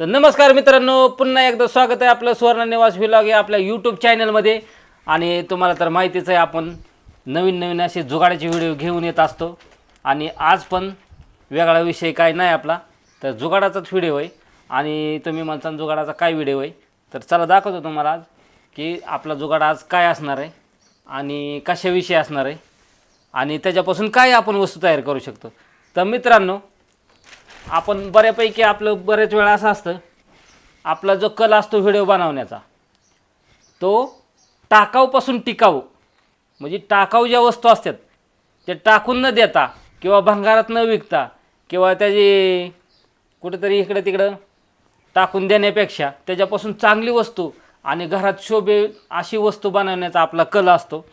तर नमस्कार मित्रांनो पुन्हा एकदा स्वागत आहे आपलं सुवर्ण निवास व्हिलॉग या आपल्या यूट्यूब चॅनलमध्ये आणि तुम्हाला तर माहितीच आहे आपण नवीन नवीन असे जुगाडाचे व्हिडिओ घेऊन येत असतो. आणि आज पण वेगळा विषय काय नाही आपला तर जुगाडाचाच व्हिडिओ आहे. आणि तुम्ही म्हणता जुगाडाचा काय व्हिडिओ आहे? तर चला दाखवतो तुम्हाला आज की आपला जुगाड आज काय असणार आहे आणि कशाविषयी असणार आहे. आणि त्याच्यापासून काय आपण वस्तू तयार करू शकतो. तर मित्रांनो आपण बऱ्यापैकी आपलं बरेच वेळा असं असतं आपला जो कल असतो व्हिडिओ बनवण्याचा तो टाकाऊपासून टिकाऊ. म्हणजे टाकाऊ ज्या वस्तू असतात ते टाकून न देता किंवा भंगारात न विकता किंवा त्याची कुठेतरी इकडं तिकडं टाकून देण्यापेक्षा त्याच्यापासून चांगली वस्तू आणि घरात शोभे अशी वस्तू बनवण्याचा आपला कल असतो.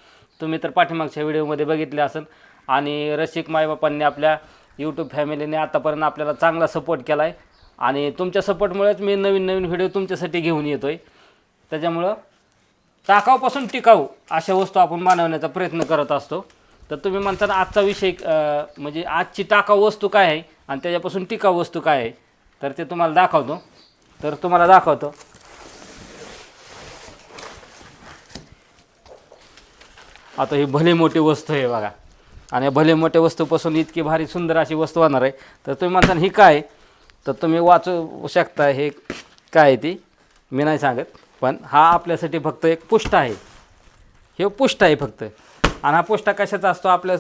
तुम्ही तर पाठीमागच्या व्हिडिओमध्ये बघितले असेल. आणि रसिक मायबापांनी आपल्या यूट्यूब फॅमिलीने आतापर्यंत आपल्याला चांगला सपोर्ट केला आहे आणि तुमच्या सपोर्टमुळेच मी नवीन नवीन व्हिडिओ तुमच्यासाठी घेऊन येतो आहे त्याच्यामुळं टाकाऊपासून टिकाऊ अशा वस्तू आपण बनवण्याचा प्रयत्न करत असतो. तर तुम्ही म्हणताना आजचा विषय म्हणजे आजची टाकाऊ वस्तू काय आहे आणि त्याच्यापासून टिकाऊ वस्तू काय आहे? तर ते तुम्हाला दाखवतो. तर तुम्हाला दाखवतो. आता ही भली मोठी वस्तू आहे बघा. आणि भले मोठ्या वस्तूपासून इतकी भारी सुंदर अशी वस्तू होणार आहे तर तुम्ही म्हणता ही काय? तर तुम्ही वाचू शकता हे काय आहे ती? मी नाही सांगत पण हा आपल्यासाठी फक्त एक पुष्ट आहे. हे पुष्ट आहे फक्त. आणि हा पुष्टा कशाचा असतो? आपल्या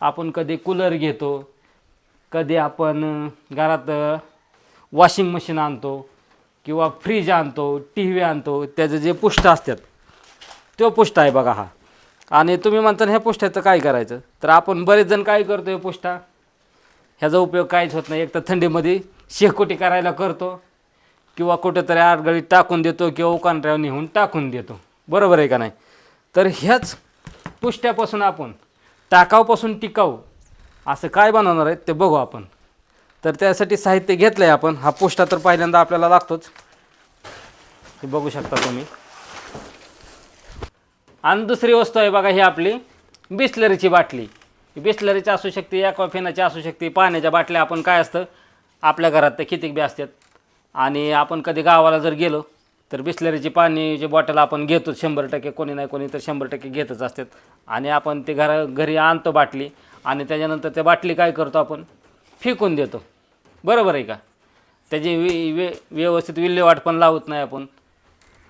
आपण कधी कूलर घेतो कधी आपण घरात वॉशिंग मशीन आणतो किंवा फ्रीज आणतो टी व्ही आणतो त्याचं जे पुष्ट असतात तो पुष्ट आहे बघा हा. आणि तुम्ही म्हणता ह्या पुष्ट्याचं काय करायचं? तर आपण बरेच जण काय करतो हे पुष्टा? ह्याचा उपयोग काहीच होत नाही. एक तर थंडीमध्ये शेकोटी करायला करतो किंवा कुठेतरी आडगळीत टाकून देतो किंवा उकांड्यावर नेऊन टाकून देतो. बरोबर आहे का नाही? तर ह्याच पुष्ट्यापासून आपण टाकावपासून टिकाऊ असं काय बनवणार आहे ते बघू आपण. तर त्यासाठी साहित्य घेतलं आहे आपण. हा पुष्टा तर पहिल्यांदा आपल्याला लागतोच. हे बघू शकता तुम्ही. आणि दुसरी वस्तू आहे बघा ही आपली बिस्लरीची बाटली. बिस्लरीची असू शकते या कॉफिनाची असू शकते पाण्याच्या बाटल्या आपण काय असतं आपल्या घरात तर कितीक बी असतात. आणि आपण कधी गावाला जर गेलो तर बिस्लरीची पाण्याची बॉटल आपण घेतो शंभर टक्के कोणी नाही कोणी तर शंभर टक्के घेतच असतात. आणि आपण ते घरा घरी आणतो बाटली आणि त्याच्यानंतर त्या बाटली काय करतो आपण फेकून देतो. बरोबर आहे का? त्याची वे वे व्यवस्थित विल्हेवाट पण लावत नाही आपण.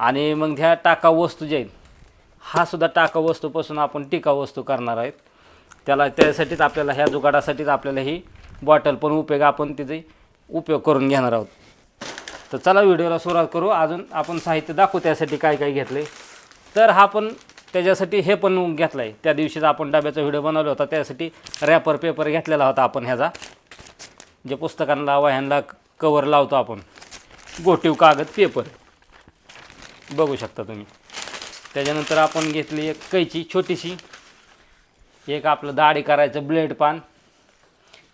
आणि मग ह्या टाकाऊ वस्तू जाईल हा सुद्धा टाकाऊ वस्तूपासून आपण टिकाऊ वस्तू करणार आहेत. त्याला त्यासाठीच आपल्याला ह्या जुगाडासाठीच आपल्याला ही बॉटल पण उपयोग आपण तिथे उपयोग करून घेणार आहोत. तर चला व्हिडिओला सुरुवात करू. अजून आपण साहित्य दाखवू त्यासाठी काय काय घेतले तर हा पण त्याच्यासाठी हे पण घेतलं आहे त्या दिवशीच आपण डब्याचा व्हिडिओ बनवला होता. त्यासाठी रॅपर पेपर घेतलेला होता आपण ह्याचा. जे पुस्तकांना वह्यांना कवर लावतो आपण. गोटीव कागद पेपर बघू शकता तुम्ही. त्याच्यानंतर आपण घेतली एक कैची छोटीशी. एक आपलं दाढी करायचं ब्लेड पान.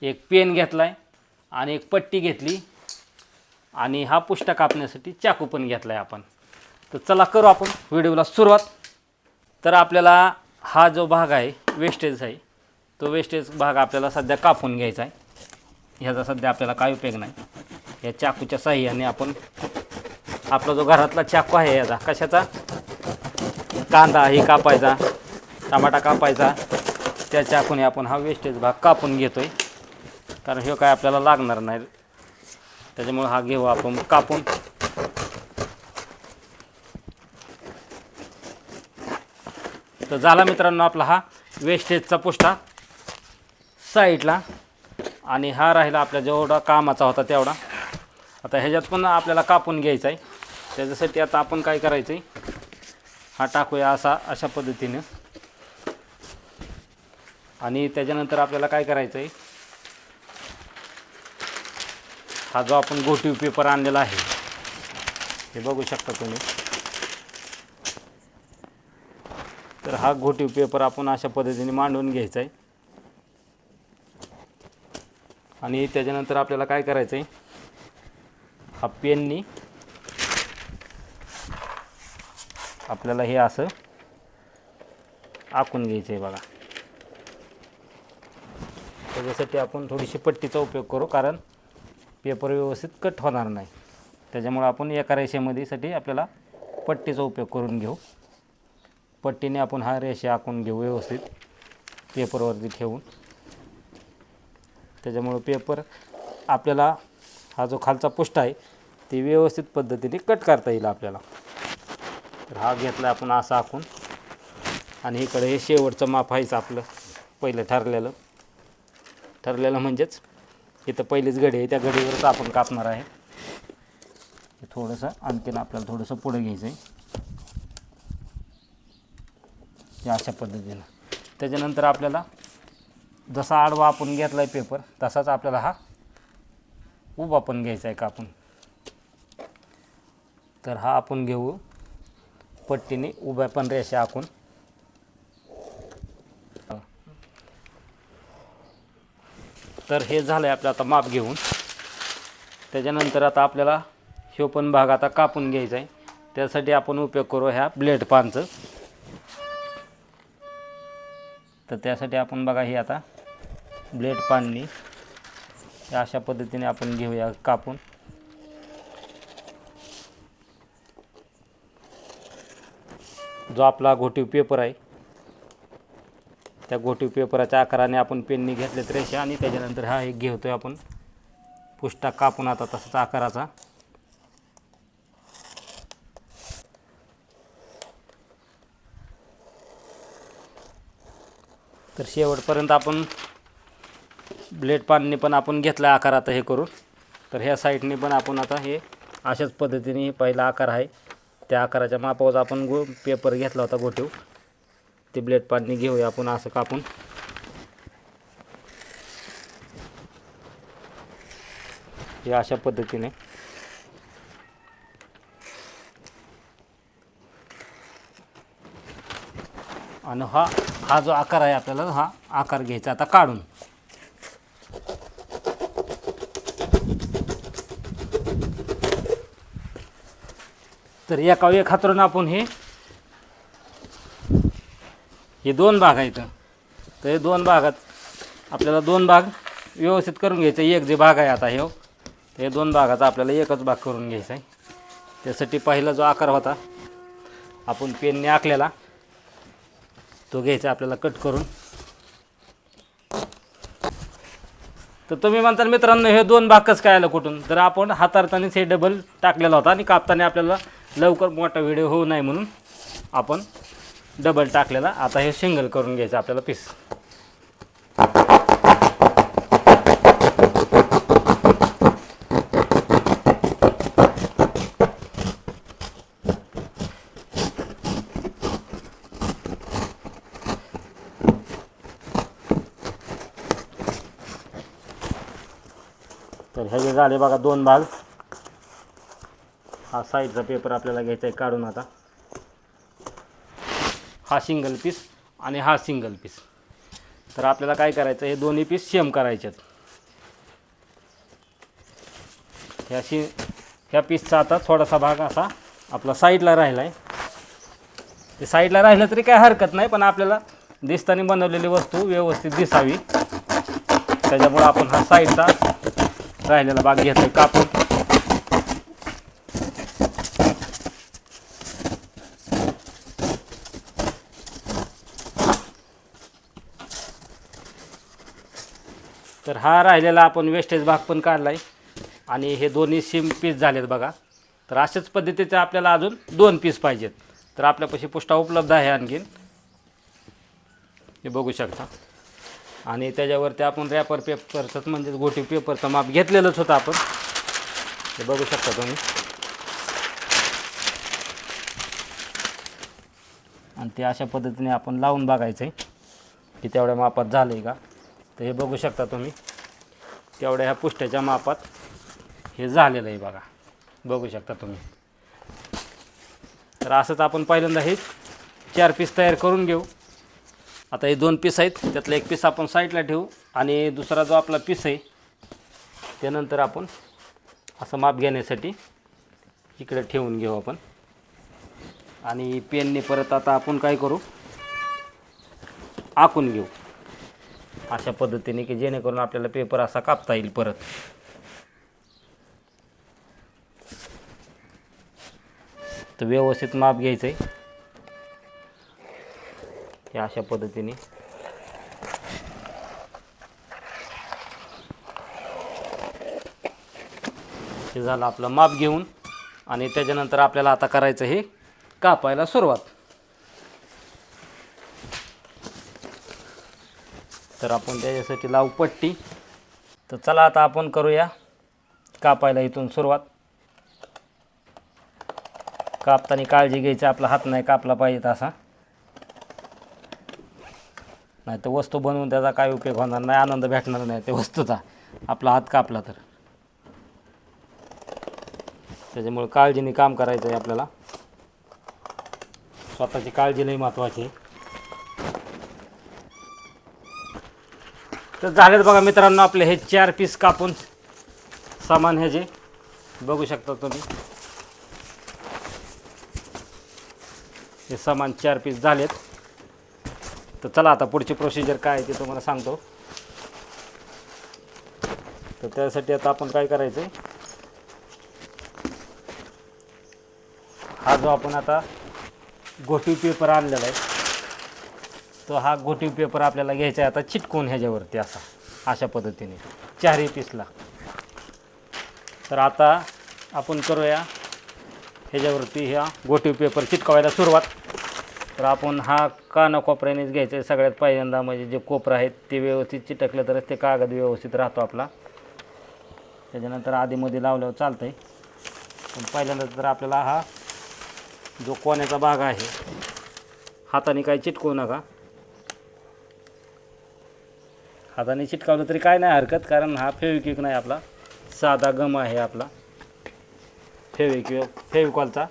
एक पेन घेतला आहे आणि एक पट्टी घेतली. आणि हा पुष्टा कापण्यासाठी चाकू पण घेतला आहे आपण. तर चला करू आपण व्हिडिओला सुरुवात. तर आपल्याला हा जो भाग आहे वेस्टेज आहे तो वेस्टेज भाग आपल्याला सध्या कापून घ्यायचा आहे. ह्याचा सध्या आपल्याला काय उपयोग नाही. या चाकूच्या साह्याने आपण आपला जो घरातला चाकू आहे याचा कशाचा? कांदा हे कापायचा टमाटा कापायचा त्याच्या आपण आपण हा वेस्टेज भाग कापून घेतो आहे कारण हे काय आपल्याला लागणार नाही. त्याच्यामुळे हा घेऊ आपण कापून. तर झाला मित्रांनो आपला हा वेस्टेजचा पुष्टा. साईडला. आणि हा राहिला आपल्या जेवढा कामाचा होता तेवढा. आता ह्याच्यात पण आपल्याला कापून घ्यायचा आहे त्याच्यासाठी आता आपण काय करायचं आहे हा टाकूया असा अशा पद्धतीनं. आणि त्याच्यानंतर आपल्याला काय करायचं आहे हा जो आपण गोटीव पेपर आणलेला आहे हे बघू शकता तुम्ही. तर हा घोटीव पेपर आपण अशा पद्धतीने मांडून घ्यायचा आहे आणि त्याच्यानंतर आपल्याला काय करायचं आहे हा पेननी आपल्याला हे असं आखून घ्यायचं आहे बघा. त्याच्यासाठी आपण थोडीशी पट्टीचा उपयोग करू कारण पेपर व्यवस्थित कट होणार नाही. त्याच्यामुळं आपण एका रेषेमध्ये साठी आपल्याला पट्टीचा उपयोग करून घेऊ. पट्टीने आपण हा रेषा आखून घेऊ व्यवस्थित पेपरवरती ठेवून. त्याच्यामुळं पेपर आपल्याला हा जो खालचा पुष्ट आहे ते व्यवस्थित पद्धतीने कट करता येईल आपल्याला. तर हा घेतला आपण असा आखून. आणि इकडे हे शेवटचं माप आहेच आपलं पहिलं ठरलेलं. ठरलेलं म्हणजेच इथं पहिलीच घडी आहे त्या घडीवरच आपण कापणार आहे. थोडंसं आणखीन आपल्याला थोडंसं पुढं घ्यायचं आहे अशा पद्धतीनं. त्याच्यानंतर आपल्याला जसा आडवा आपण घेतला आहे पेपर तसाच आपल्याला हा उभा पण घ्यायचा आहे कापून. तर हा आपण घेऊ. पट्टीने उभ्या पण रेषा आखून. तर हे झालं आहे आपलं आता माप घेऊन. त्याच्यानंतर आता आपल्याला ह्यो पण भाग आता कापून घ्यायचा आहे त्यासाठी आपण उपयोग करू ह्या ब्लेड पानचं. तर त्यासाठी आपण बघा हे आता ब्लेड पाननी अशा पद्धतीने आपण घेऊया कापून. जो आपला घोटीव पेपर आहे त्या घोटीव पेपराच्या आकाराने आपण पेननी घेतलेत रेषा आणि त्याच्यानंतर हा एक घेतोय आपण. पुष्टा कापून आता तसाच आकाराचा. तर शेवटपर्यंत आपण ब्लेड पानने पण आपण घेतला आकार आता हे करून. तर ह्या साईडने पण आपण आता हे अशाच पद्धतीने पहिला आकार आहे. त्या आकाराच्या मापावर आपण गो पेपर घेतला होता गोठीव. ते ब्लेड पाणी घेऊया आपण असं कापून. हे अशा पद्धतीने. आणि हा हा जो आकार आहे आपल्याला हा आकार घ्यायचा आता काढून. तर एका एक हातरून आपण हे हे दोन भाग आहेत. तर हे दोन भागात आपल्याला दोन भाग व्यवस्थित करून घ्यायचं. एक जे भाग आहे आता हे तर हे दोन भागाचा आपल्याला एकच भाग करून घ्यायचा आहे. त्यासाठी पहिला जो आकार होता आपण पेनने आखलेला तो घ्यायचा आपल्याला कट करून. तर तुम्ही म्हणता मित्रांनो हे दोन भाग कसं काय आलं कुठून? तर आपण हाताळतानेच हे डबल टाकलेला होता आणि कापताना आपल्याला लवकर मोठा व्हिडिओ होऊ नये म्हणून आपण डबल टाकलेला. आता हे सिंगल करून घ्यायचं आपल्याला पीस तर हे जे झाले बघा दोन भाग. हा साईडचा पेपर आपल्याला घ्यायचा आहे काढून आता. हा सिंगल पीस आणि हा सिंगल पीस तर आपल्याला काय करायचं हे दोन्ही पीस सेम करायचे ह्या शि ह्या पीसचा आता थोडासा भाग असा आपला साईडला राहिला आहे ते साईडला राहिलं तरी काय हरकत नाही पण आपल्याला दिसताना बनवलेली वस्तू व्यवस्थित दिसावी. त्याच्यामुळं आपण हा साईडचा राहिलेला भाग घेतो कापून. हा राहिलेला आपण वेस्टेज भाग पण काढला आहे आणि हे दोन्ही सेम पीस झालेत बघा. तर अशाच पद्धतीचे आपल्याला अजून दोन पीस पाहिजेत. तर आपल्यापाशी पुष्टा उपलब्ध आहे आणखीन. हे बघू शकता. आणि त्याच्यावरती आपण रॅपर पेपरचं म्हणजेच गोटी पेपरचं माप घेतलेलंच होतं आपण. हे बघू शकता तुम्ही. आणि ते अशा पद्धतीने आपण लावून बघायचं आहे की तेवढ्या मापात झालं आहे का? तर हे बघू शकता तुम्ही. तेवढ्या ह्या पुष्ट्याच्या मापात हे झालेलं आहे बघा. बघू शकता तुम्ही. तर असंच आपण पहिल्यांदा हे चार पीस तयार करून घेऊ. आता हे दोन पीस आहेत त्यातलं एक पीस आपण साईडला ठेवू आणि दुसरा जो आपला पीस आहे त्यानंतर आपण असं माप घेण्यासाठी इकडे ठेवून घेऊ आपण. आणि पेनने परत आता आपण काय करू? आखून घेऊ. अशा पद्धतीने की जेणेकरून आपल्याला पेपर असा कापता येईल परत. तर व्यवस्थित माप घ्यायचं आहे हे अशा पद्धतीने. हे झालं आपलं माप घेऊन आणि त्याच्यानंतर आपल्याला आता करायचं हे कापायला सुरुवात. तर आपण त्याच्यासाठी लावू पट्टी. तर चला आता आपण करूया कापायला इथून सुरुवात. कापताना काळजी घ्यायची आपला हात नाही कापला पाहिजे तसा. नाही तर वस्तू बनवून त्याचा काय उपयोग होणार नाही आनंद भेटणार नाही त्या वस्तूचा. आपला हात कापला तर. त्याच्यामुळे काळजीने काम करायचं आहे आपल्याला. स्वतःची काळजी लई महत्त्वाची आहे. तर झालेत बघा मित्रांनो आपले हे चार पीस कापून सामान हे जे बघू शकता तुम्ही. हे सामान चार पीस झालेत. तर चला आता पुढची प्रोसिजर काय आहे ते तुम्हाला सांगतो. तर त्यासाठी आता आपण काय करायचं आहे हा जो आपण आता गोटी पेपर आणलेला आहे तो हा घोटीव पेपर आपल्याला घ्यायचा आहे आता चिटकून ह्याच्यावरती असा अशा पद्धतीने. चारही पीसला तर आता आपण करूया ह्याच्यावरती ह्या गोटीव पेपर चिटकवायला सुरुवात. तर आपण हा काना कोपऱ्यानेच घ्यायचं आहे सगळ्यात पहिल्यांदा म्हणजे जे कोपरं आहेत ते व्यवस्थित चिटकलं तरच ते कागद व्यवस्थित राहतो आपला. त्याच्यानंतर आधीमध्ये लावल्यावर चालतं आहे पण पहिल्यांदा तर आपल्याला हा जो कोण्याचा भाग आहे हाताने काही चिटकवू नका. हाताने चिटकावलं तरी काय नाही हरकत कारण हा फेविक्विक नाही आपला. साधा गम आहे आपला. फेविक्यु फेविकॉलचा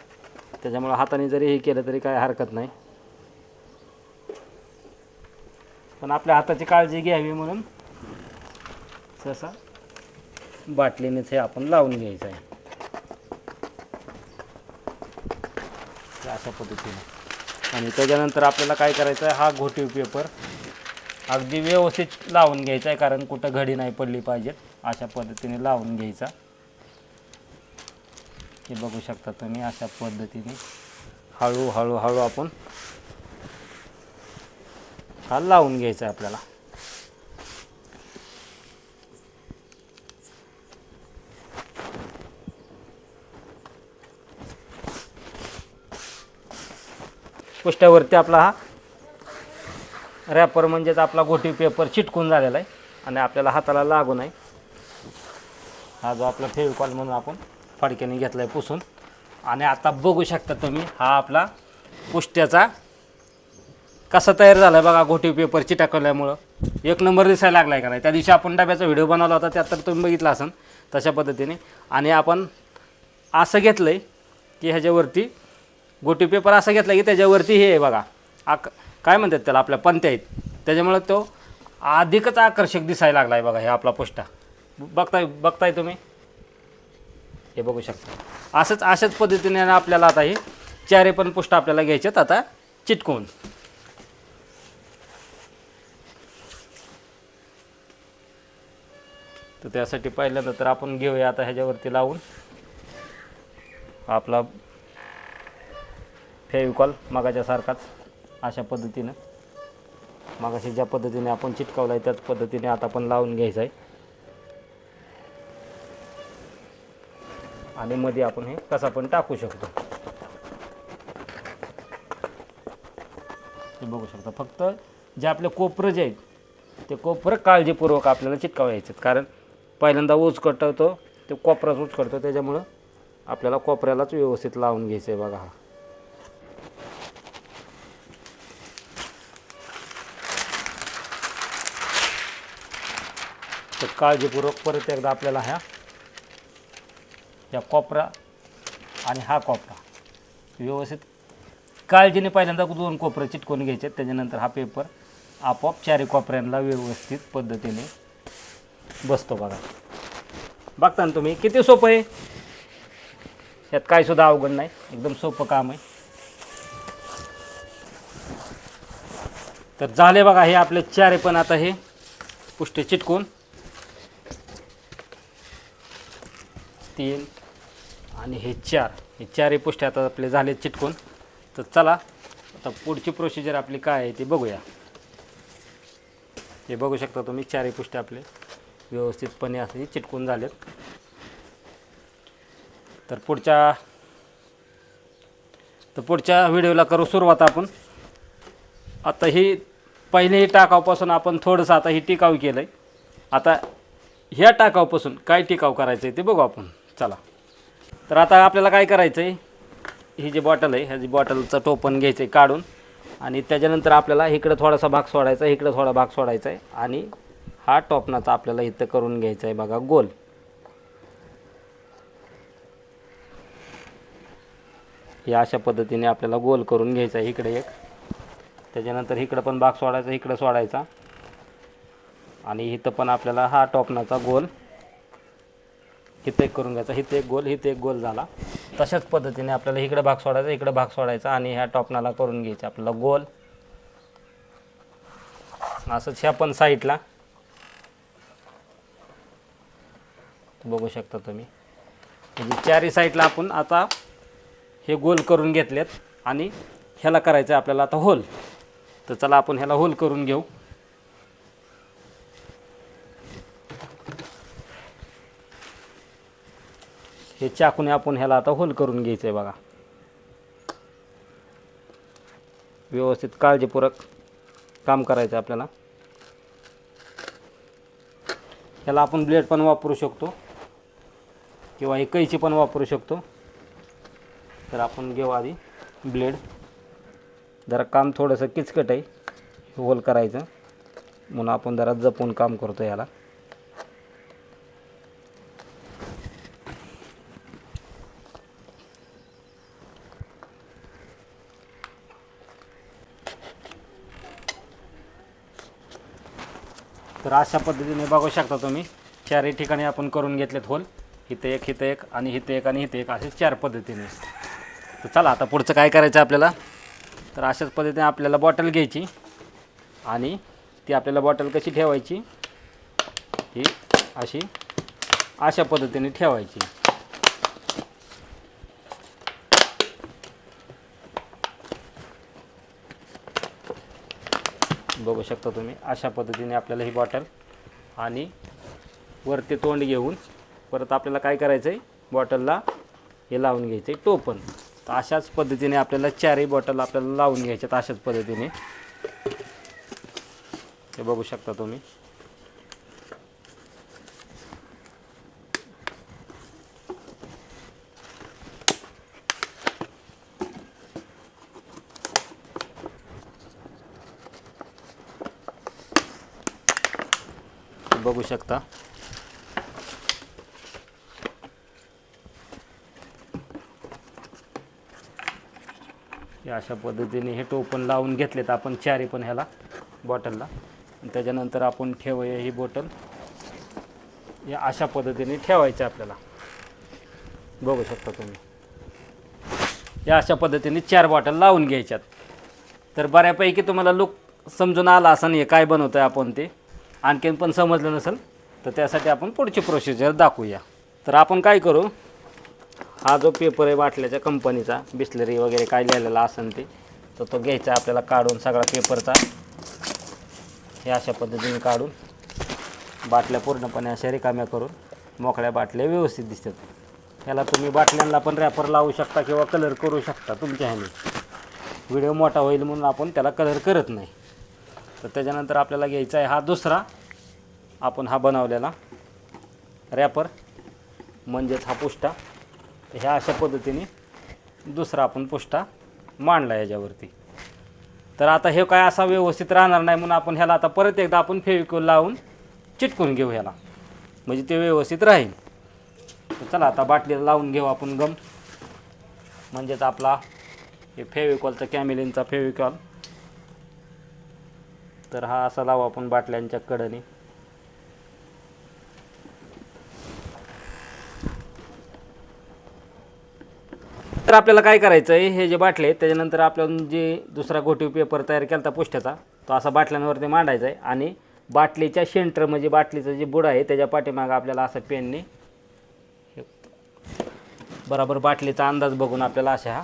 त्याच्यामुळं हाताने जरी हे केलं तरी काय हरकत नाही. पण आपल्या हाताची काळजी घ्यावी म्हणून सहसा बाटलीनेच हे आपण लावून घ्यायचं आहे. अशा पद्धतीने. आणि त्याच्यानंतर आपल्याला काय करायचं आहे हा घोटीव पेपर. अगदी व्यवस्थित लावून घ्यायचा आहे कारण कुठं घडी नाही पडली पाहिजेत अशा पद्धतीने लावून घ्यायचा. हे बघू शकता तुम्ही अशा पद्धतीने हळू हळू आपण हा लावून घ्यायचा आहे आपल्याला. पृष्ठावरती आपला हा रॅपर म्हणजेच आपला गोटी पेपर चिटकून झालेला आहे आणि आपल्याला हाताला लागू नाही हा जो आपला फेविकॉल म्हणून आपण फडक्याने घेतला आहे पुसून. आणि आता बघू शकता तुम्ही हा आपला पुष्ट्याचा कसा तयार झाला आहे बघा घोटी पेपर चिटाकल्यामुळं एक नंबर दिसायला लागला आहे का नाही? त्या दिवशी आपण डब्याचा व्हिडिओ बनवला होता त्यात तर तुम्ही बघितला असन तशा पद्धतीने. आणि आपण असं घेतलं आहे की ह्याच्यावरती गोटी पेपर असं घेतला की त्याच्यावरती हे आहे बघा. आक काय म्हणतात त्याला आपल्या पंत्या आहेत. त्याच्यामुळं तो अधिकच आकर्षक दिसायला लागला आहे बघा हे आपला पोष्टा बघताय बघताय तुम्ही? हे बघू शकता. असंच अशाच पद्धतीने आपल्याला आता हे चारे पण पुष्ट आपल्याला घ्यायच्यात आता चिटकवून तर त्यासाठी पहिल्यांदा तर आपण घेऊया आता ह्याच्यावरती लावून. आपला फेविकॉल मगाच्यासारखाच. सारखाच अशा पद्धतीनं. मागाशी ज्या पद्धतीने आपण चिटकावला आहे त्याच पद्धतीने आता आपण लावून घ्यायचं आहे. आणि मध्ये आपण हे कसा पण टाकू शकतो. ते बघू शकता फक्त जे आपले कोपरं जे आहेत ते कोपरं काळजीपूर्वक आपल्याला चिटकावायचे आहेत. कारण पहिल्यांदा ऊज कटवतो ते कोपराच ऊज करतो त्याच्यामुळं आपल्याला कोपऱ्यालाच व्यवस्थित लावून घ्यायचं आहे बघा हा. तर काळजीपूर्वक परत एकदा आपल्याला ह्या या कोपरा आणि हा कोपरा. व्यवस्थित काळजीने पहिल्यांदा दोन कोपरे चिटकून घ्यायचे त्याच्यानंतर हा पेपर आपोआप चारी कोपऱ्यांना व्यवस्थित पद्धतीने बसतो बघा. बघता ना तुम्ही किती सोपं आहे? यात काय सुद्धा अवघड नाही एकदम सोपं काम आहे. तर झाले बघा हे आपले चारे पण आता हे पुष्टी चिटकून. तीन आणि हे चार हे चारही पुष्ट्या आता आपले झाले चिटकून. तर चला आता पुढची प्रोसिजर आपली काय आहे ते बघूया. हे बघू शकता तुम्ही चारही पुष्ट्या आपले व्यवस्थितपणे असे चिटकून झालेत. तर पुढच्या तर पुढच्या व्हिडिओला करू सुरुवात आपण. आता ही पहिलेही टाकावपासून आपण थोडंसं आता ही टिकाव केलं आहे आता ह्या टाकावपासून काय टिकाव करायचं आहे ते बघू आपण. चला. तर आता आपल्याला काय करायचं आहे ही जी बॉटल आहे ह्या जी बॉटलचं टोपण घ्यायचं आहे काढून आणि त्याच्यानंतर आपल्याला इकडं थोडासा भाग सोडायचा आहे इकडं थोडा भाग सोडायचा आहे आणि हा टोपणाचा आपल्याला इथं करून घ्यायचा आहे बघा गोल. या अशा पद्धतीने आपल्याला गोल करून घ्यायचा आहे इकडे एक. त्याच्यानंतर इकडं पण भाग सोडायचा इकडं सोडायचा. आणि इथं पण आपल्याला हा टोपणाचा गोल हिथं एक करून घ्यायचा. हिथं एक गोल हिथं एक गोल झाला. तशाच पद्धतीने आपल्याला इकडे भाग सोडायचा इकडे भाग सोडायचा आणि ह्या टॉपनाला करून घ्यायचा. आपल्याला गोल. असंच ह्या पण साईडला बघू शकता तुम्ही. म्हणजे चारही साईडला आपण आता हे गोल करून घेतलेत आणि ह्याला करायचं आहे आपल्याला आता होल तर चला आपण ह्याला होल करून घेऊ. हे चाकूने आपण ह्याला आता होल करून घ्यायचं आहे बघा. व्यवस्थित काळजीपूर्वक काम करायचं आहे आपल्याला. ह्याला आपण ब्लेड पण वापरू शकतो. किंवा हे कैची पण वापरू शकतो. तर आपण घेऊ आधी ब्लेड. जरा काम थोडंसं किचकट आहे. होल करायचं. म्हणून आपण जरा जपून काम करतो ह्याला. तर अशा पद्धतीने बघू शकता तुम्ही. चारही ठिकाणी आपण करून घेतलेत होल इथं एक इथं एक आणि इथं एक आणि इथं एक असे चार पद्धतीने. तर चला आता पुढचं काय करायचं आपल्याला? तर अशाच पद्धतीने आपल्याला बॉटल घ्यायची आणि ती आपल्याला बॉटल कशी ठेवायची? ही अशी अशा पद्धतीने ठेवायची. बघू शकता तुम्ही. अशा पद्धतीने आपल्याला ही बॉटल आणि वरती तोंड घेऊन परत आपल्याला काय करायचं आहे बॉटलला हे लावून घ्यायचं आहे टोपण तर अशाच पद्धतीने आपल्याला चारही बॉटल आपल्याला लावून घ्यायच्यात अशाच पद्धतीने. हे बघू शकता तुम्ही. बघू शकता. अशा पद्धतीने हे टोपण लावून घेतलेत आपण चारी पण ह्याला बॉटलला. त्याच्यानंतर आपण ठेवूया ही बॉटल. या अशा पद्धतीने ठेवायचं आपल्याला. बघू शकता तुम्ही. या अशा पद्धतीने चार बॉटल लावून घ्यायच्यात. तर बऱ्यापैकी तुम्हाला लुक समजून आला असं नाही काय बनवतं आहे आपण ते. आणखीन पण समजलं नसेल तर त्यासाठी आपण पुढची प्रोसिजर दाखवूया. तर आपण काय करू? हा जो पेपर आहे बाटल्याच्या कंपनीचा बिस्लरी वगैरे काय लिहिलेला असेल ते तर तो घ्यायचा आपल्याला काढून सगळा पेपरचा हे अशा पद्धतीने काढून बाटल्या पूर्णपणे अशा रिकाम्या करून मोकळ्या बाटल्या व्यवस्थित दिसतात. ह्याला तुम्ही बाटल्यांना पण रॅपर लावू शकता किंवा कलर करू शकता तुमच्या ह्याने. व्हिडिओ मोठा होईल म्हणून आपण त्याला कलर करत नाही. तर त्याच्यानंतर आपल्याला घ्यायचा आहे हा दुसरा. आपण हा बनवलेला रॅपर म्हणजेच हा पुष्टा. ह्या अशा पद्धतीने दुसरा आपण पुष्टा मांडला याच्यावरती. तर आता हे काय असा व्यवस्थित राहणार नाही म्हणून आपण ह्याला आता परत एकदा आपण फेविकॉल लावून चिटकून घेऊ ह्याला. म्हणजे ते व्यवस्थित राहील. तर चला आता बाटलीला लावून घेऊ आपण गम. म्हणजेच आपला हे फेविकॉलचा कॅमिलिनचा फेविकॉल. तर हा असा लावा आपण बाटल्यांच्या कडनी. तर आपल्याला काय करायचं आहे हे जे बाटले आहेत त्याच्यानंतर आपल्याला जे दुसरा घोटीव पेपर तयार केला होता पुष्ट्याचा तो असा बाटल्यांवरती मांडायचा आहे आणि बाटलीच्या शेंटर म्हणजे बाटलीचं जे बुड आहे त्याच्या पाठीमागं आपल्याला असं पेनने बराबर बाटलीचा अंदाज बघून आपल्याला अशा हा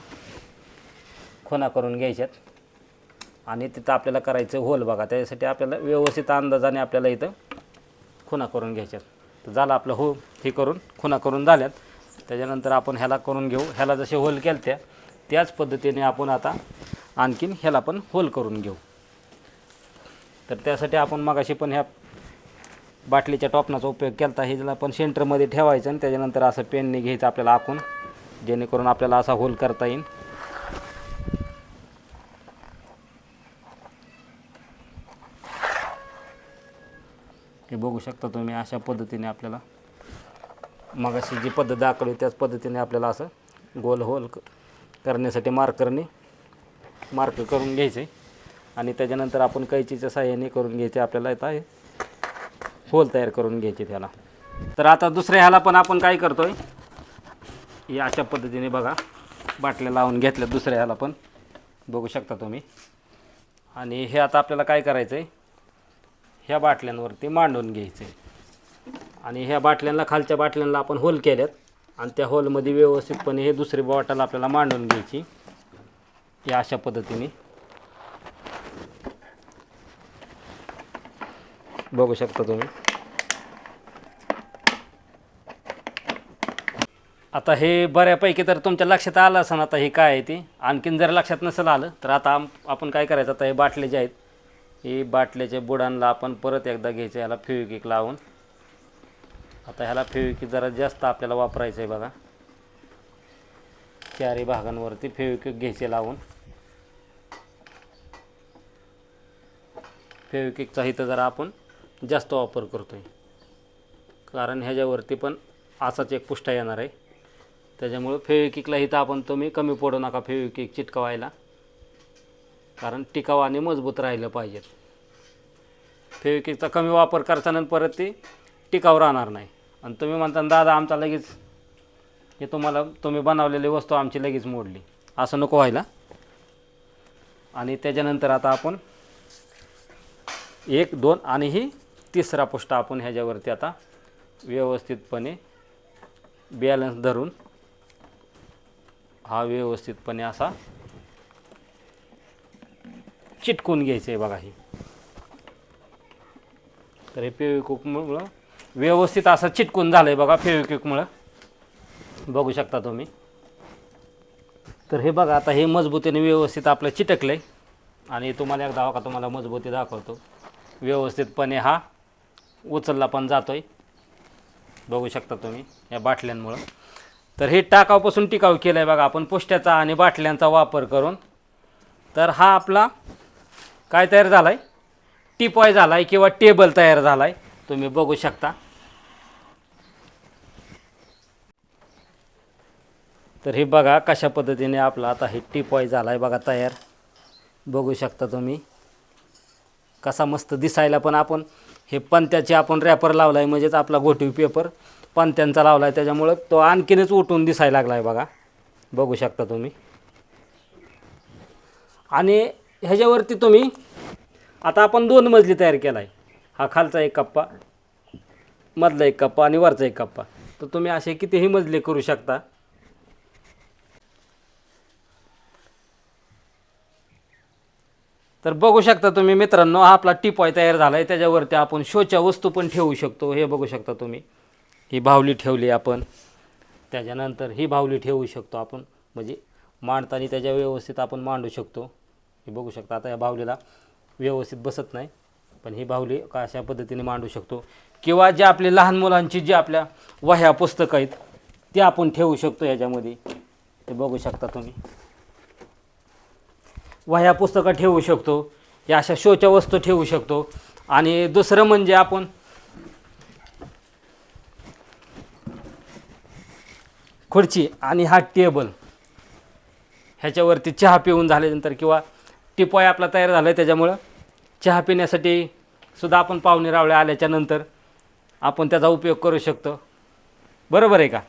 खुणा करून घ्यायच्यात. आणि तिथं आपल्याला करायचं होल बघा त्याच्यासाठी आपल्याला व्यवस्थित अंदाजाने आपल्याला इथं खुणा करून घ्यायच्यात. तर झालं आपलं हो हे करून खुणा करून झाल्यात. त्याच्यानंतर आपण ह्याला करून घेऊ. ह्याला जसे होल केलत्या त्याच पद्धतीने आपण आता आणखीन ह्याला पण होल करून घेऊ. तर त्यासाठी आपण मगाशी पण ह्या बाटलीच्या टॉपनाचा उपयोग केला होता हे ज्याला सेंटरमध्ये ठेवायचं आणि त्याच्यानंतर असं पेनने घ्यायचं आपल्याला आखून जेणेकरून आपल्याला असा होल करता येईल हे बघू शकता तुम्ही अशा पद्धतीने आपल्याला मगाशी जी पद्धत दाखवली त्याच पद्धतीने आपल्याला असं गोल होल क- करण्यासाठी मार्करने मार्क करून घ्यायचे. आणि त्याच्यानंतर आपण कैचीच्या साह्याने करून घ्यायचे आपल्याला येत आहे. होल तयार करून घ्यायचे त्याला. तर आता दुसऱ्या ह्याला पण आपण काय करतोय? हे अशा पद्धतीने बघा. बाटल्या लावून घेतल्या दुसऱ्या ह्याला पण. बघू शकता तुम्ही. आणि हे आता आपल्याला काय करायचं आहे ह्या बाटल्यांवरती मांडून घ्यायचं. आहे आणि ह्या बाटल्यांना खालच्या बाटल्यांना आपण होल केल्यात. आणि त्या होलमध्ये व्यवस्थितपणे हे दुसरी बॉटल आपल्याला मांडून घ्यायची. या अशा पद्धतीने. बघू शकता तुम्ही. आता हे बऱ्यापैकी तर तुमच्या लक्षात आलं असं आता हे काय आहे ते. आणखीन जर लक्षात नसेल आलं तर आता आपण काय करायचं? आता हे बाटले जे आहेत हे बाटल्याच्या बुडांना आपण परत एकदा घ्यायचं ह्याला फेविकिक लावून. आता ह्याला फेविकिक जरा जास्त आपल्याला वापरायचं आहे बघा. चारही भागांवरती फेविकिक घ्यायचे लावून. फेविकिकचा इथं जरा आपण जास्त वापर करतो आहे कारण ह्याच्यावरती पण असाच एक पुष्ठा येणार आहे. त्याच्यामुळं फेविकिकला इथं आपण तुम्ही कमी पडू नका फेविकिक चिटकवायला. कारण टिकाऊ आणि मजबूत राहिलं पाहिजेत फेविकिकचा कमी वापर करताना परत ते टिकाऊ राहणार नाही. आणि तुम्ही म्हणता दादा आमचा लगेच हे तुम्हाला तुम्ही बनवलेली वस्तू आमची लगेच मोडली. असं नको व्हायला. आणि त्याच्यानंतर आता आपण एक दोन आणि ही तिसरा पुष्ट आपण ह्याच्यावरती आता व्यवस्थितपणे बॅलन्स धरून हा व्यवस्थितपणे असा चिटकून घ्यायचं आहे बघा हे. तर हे फेविक्विकमुळं व्यवस्थित असं चिटकून झालं आहे बघा फेविक्विकमुळं बघू शकता तुम्ही. तर हे बघा आता हे मजबूतीने व्यवस्थित आपलं चिटकलं आहे आणि तुम्हाला एकदा का तुम्हाला मजबूती दाखवतो. व्यवस्थितपणे हा उचलला पण जातो आहे बघू शकता तुम्ही या बाटल्यांमुळं. तर हे टाकावपासून टिकाव केलं आहे बघा आपण पुष्ट्याचा आणि बाटल्यांचा वापर करून. तर हा आपला काय तयार झाला आहे टिपॉय झाला आहे किंवा टेबल तयार झाला आहे तुम्ही बघू शकता. तर हे बघा कशा पद्धतीने आपला आता हे टिपॉय झाला आहे बघा तयार. बघू शकता तुम्ही. कसा मस्त दिसायला पण आपण. हे पंत्याचे आपण रॅपर लावला आहे म्हणजेच आपला घोटीव पेपर पंत्यांचा लावला आहे त्याच्यामुळं तो आणखीनच उठून दिसायला लागला आहे बघा. बघू शकता तुम्ही. आणि ह्याच्यावरती तुम्ही आता आपण दोन मजली तयार केला आहे हा खालचा एक कप्पा मधला एक कप्पा आणि वरचा एक कप्पा. तर तुम्ही असे कितीही मजले करू शकता. तर बघू शकता तुम्ही मित्रांनो हा आपला टिपॉय तयार झाला आहे त्याच्यावरती आपण शोच्या वस्तू पण ठेवू शकतो. हे बघू शकता तुम्ही. ही बाहुली ठेवली आपण. त्याच्यानंतर ही बाहुली ठेवू शकतो आपण. म्हणजे मांडताना त्याच्या व्यवस्थित आपण मांडू शकतो. हे बघू शकता आता या बाहुलीला व्यवस्थित बसत नाही पण ही बाहुली का अशा पद्धतीने मांडू शकतो. किंवा जे आपले लहान मुलांची जी आपल्या वह्या पुस्तकं आहेत ते आपण ठेवू शकतो याच्यामध्ये. ते बघू शकता तुम्ही. वह्या पुस्तकं ठेवू शकतो या अशा शोच्या वस्तू ठेवू शकतो. आणि दुसरं म्हणजे आपण खुर्ची आणि हा टेबल ह्याच्यावरती चहा पिऊन झाल्यानंतर किंवा टिपॉय आपला तयार झाला आहे त्याच्यामुळं. चहा पिण्यासाठी सुद्धा आपण पाहुणे रावळे आल्याच्यानंतर आपण त्याचा उपयोग करू शकतो. बरोबर आहे का?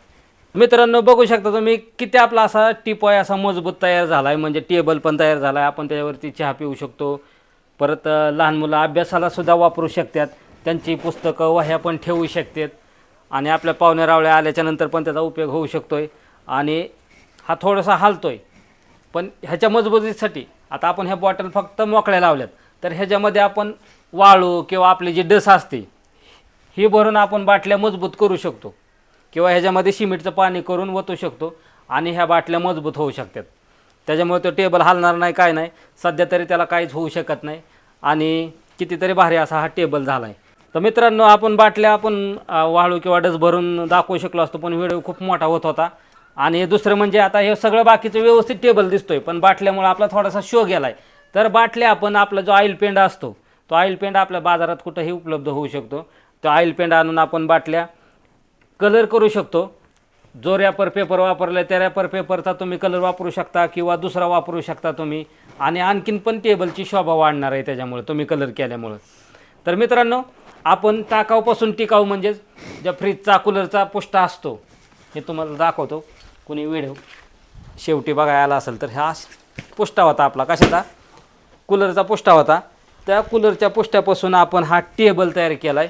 मित्रांनो बघू शकता तुम्ही किती आपला असा टिपॉय असा मजबूत तयार झाला आहे म्हणजे टेबल पण तयार झाला आहे आपण त्याच्यावरती चहा पिऊ शकतो. परत लहान मुलं अभ्यासाला सुद्धा वापरू शकतात त्यांची पुस्तकं वह्या पण ठेवू शकतात. आणि आपल्या पाहुण्या रावळ्या आल्याच्यानंतर पण त्याचा उपयोग होऊ शकतो आहे आणि हा थोडासा हालतोय. पण ह्याच्या मजबुतीसाठी आता आपण ह्या बॉटल फक्त मोकळ्या लावल्यात. तर ह्याच्यामध्ये आपण वाळू किंवा आपली जी डस असते ही भरून आपण बाटल्या मजबूत करू शकतो. किंवा ह्याच्यामध्ये सिमेंटचं पाणी करून वतू शकतो आणि ह्या बाटल्या मजबूत होऊ शकतात. त्याच्यामुळे तो टेबल हलणार नाही काय नाही. सध्या तरी त्याला काहीच होऊ शकत नाही. आणि कितीतरी भारी असा हा टेबल झाला आहे तर मित्रांनो आपण बाटल्या आपण वाळू किंवा डस भरून दाखवू शकलो असतो पण व्हिडिओ खूप मोठा होत होता. आणि दुसरं म्हणजे आता हे सगळं बाकीचं व्यवस्थित टेबल दिसतोय पण बाटल्यामुळे आपला थोडासा शो गेला आहे तर बाटल्या आपण आपला जो ऑइल पेंड असतो तो ऑइल पेंड आपल्या बाजारात कुठंही उपलब्ध होऊ शकतो. तो ऑइल पेंड आणून आपण बाटल्या कलर करू शकतो. जो रॅपर पेपर वापरला त्या रॅपर पेपरचा तुम्ही कलर वापरू शकता किंवा दुसरा वापरू शकता तुम्ही. आणि आणखीन पण टेबलची शोभा वाढणार आहे त्याच्यामुळे तुम्ही कलर केल्यामुळं. तर मित्रांनो आपण टाकाऊपासून टिकाऊ म्हणजेच ज्या फ्रीजचा कूलरचा पुष्टा असतो हे तुम्हाला दाखवतो. कुणी व्हिडिओ शेवटी बघायला आला असेल तर हा पुष्टा होता आपला. कशाचा? कूलरचा पुष्टा होता. त्या कूलरच्या पुष्ट्यापासून आपण हा टेबल तयार केला आहे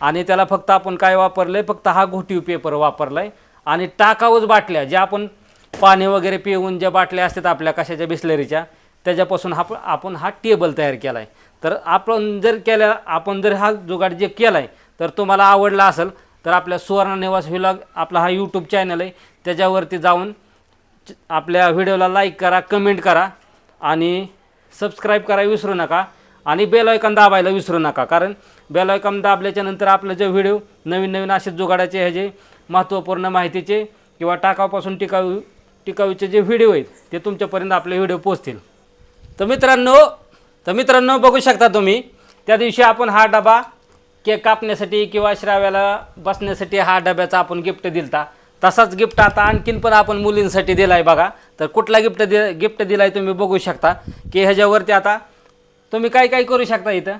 आणि त्याला फक्त आपण काय वापरलं आहे फक्त हा घोटीव पेपर वापरला आहे आणि टाकावंच बाटल्या ज्या आपण पाणी वगैरे पिऊन ज्या बाटल्या असतात आपल्या कशाच्या? बिस्लरीच्या. त्याच्यापासून हा आपण हा टेबल तयार केला आहे तर आपण जर केल्या आपण जर हा जुगाड जे केला आहे तर तुम्हाला आवडला असेल तर आपल्या सुवर्ण निवास व्हिलॉग आपला हा यूट्यूब चॅनल आहे. त्याच्यावरती जाऊन च- आपल्या व्हिडिओला लाईक करा कमेंट करा आणि सबस्क्राईब करायला विसरू नका आणि बेलॉयकन दाबायला विसरू नका. कारण बेलॉयकन दाबल्याच्यानंतर आपले आपलं जे व्हिडिओ नवीन नवीन असे जुगाडाचे ह्याचे महत्त्वपूर्ण माहितीचे किंवा टाकावपासून टिकाऊ टिकाऊचे जे व्हिडिओ आहेत ते तुमच्यापर्यंत आपले व्हिडिओ पोचतील तर मित्रांनो तर मित्रांनो बघू शकता तुम्ही त्या दिवशी आपण हा डबा केक कापण्यासाठी किंवा श्राव्याला बसण्यासाठी हा डब्याचा आपण गिफ्ट दिलता. तसाच गिफ्ट आता आणखीन पण आपण मुलींसाठी दिला आहे बघा. तर कुठला गिफ्ट दि गिफ्ट दिला आहे तुम्ही बघू शकता. की ह्याच्यावरती आता तुम्ही काय काय करू शकता इथं?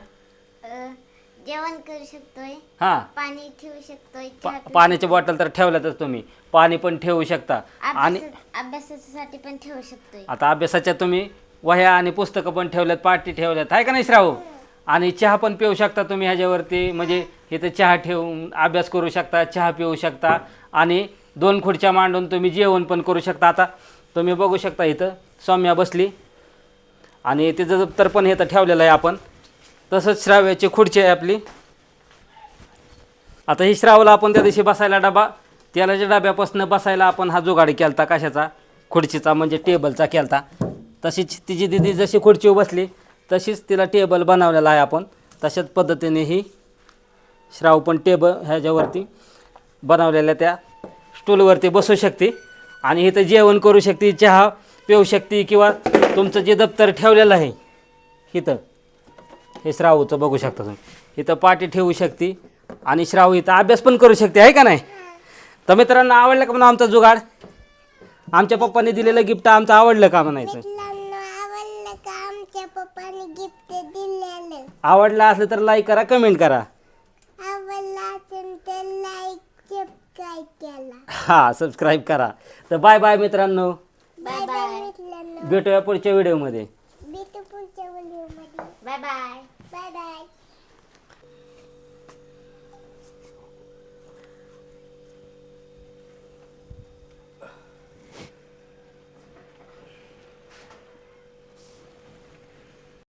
जेवण करू शकतोय. हां. पाणी ठेवू शकतोय पा पिऊ पाण्याची बॉटल तर ठेवल्यातच तुम्ही. पाणी पण ठेवू शकता. आणि अभ्यासा- अभ्यासासाठी पण ठेवू शकतोय. आता अभ्यासाच्या तुम्ही वह्या आणि पुस्तकं पण ठेवल्यात पाटी ठेवल्यात. आहे का नाही श्राव? आणि चहा पण पिऊ शकता तुम्ही ह्याच्यावरती. म्हणजे इथं चहा ठेवून अभ्यास करू शकता चहा पिऊ शकता. आणि दोन खुर्च्या मांडून तुम्ही जेवण पण करू शकता. आता तुम्ही बघू शकता इथं सौम्या बसली. आणि तिचं दप्तर पण इथं ठेवलेलं आहे आपण. तसंच श्राव्याची खुर्ची आहे आपली. आता ही श्रावला आपण त्या दिवशी बसायला डबा. तेलाच्या डब्यापासून बसायला आपण हा जुगाड केलता कशाचा? खुर्चीचा म्हणजे टेबलचा केलता. तशीच तिची दिदी जशी खुर्ची बसली तशीच तिला टेबल बनवलेला आहे आपण. तशाच पद्धतीने ही श्राव पण टेबल ह्याच्यावरती बनवलेल्या त्या. स्टूलवरती बसू शकते आणि इथं जेवण करू शकते चहा पिऊ शकते किंवा तुमचं जे दप्तर ठेवलेलं आहे इथं. हे श्रावचं बघू शकता तुम्ही. इथं पाठी ठेवू शकते आणि श्राव इथं अभ्यास पण करू शकते आहे का नाही? तर मित्रांनो आवडलं का म्हणा आमचा जुगाड? आमच्या पप्पाने दिलेलं गिफ्ट आमचं आवडलं का म्हणायचं? आवडलं असलं तर लाईक करा कमेंट करा आवडलं असेल तर लाईक सबस्क्राईब केला हां सबस्क्राईब करा. तर बाय बाय मित्रांनो. बाय बाय भेटूया पुढच्या व्हिडिओमध्ये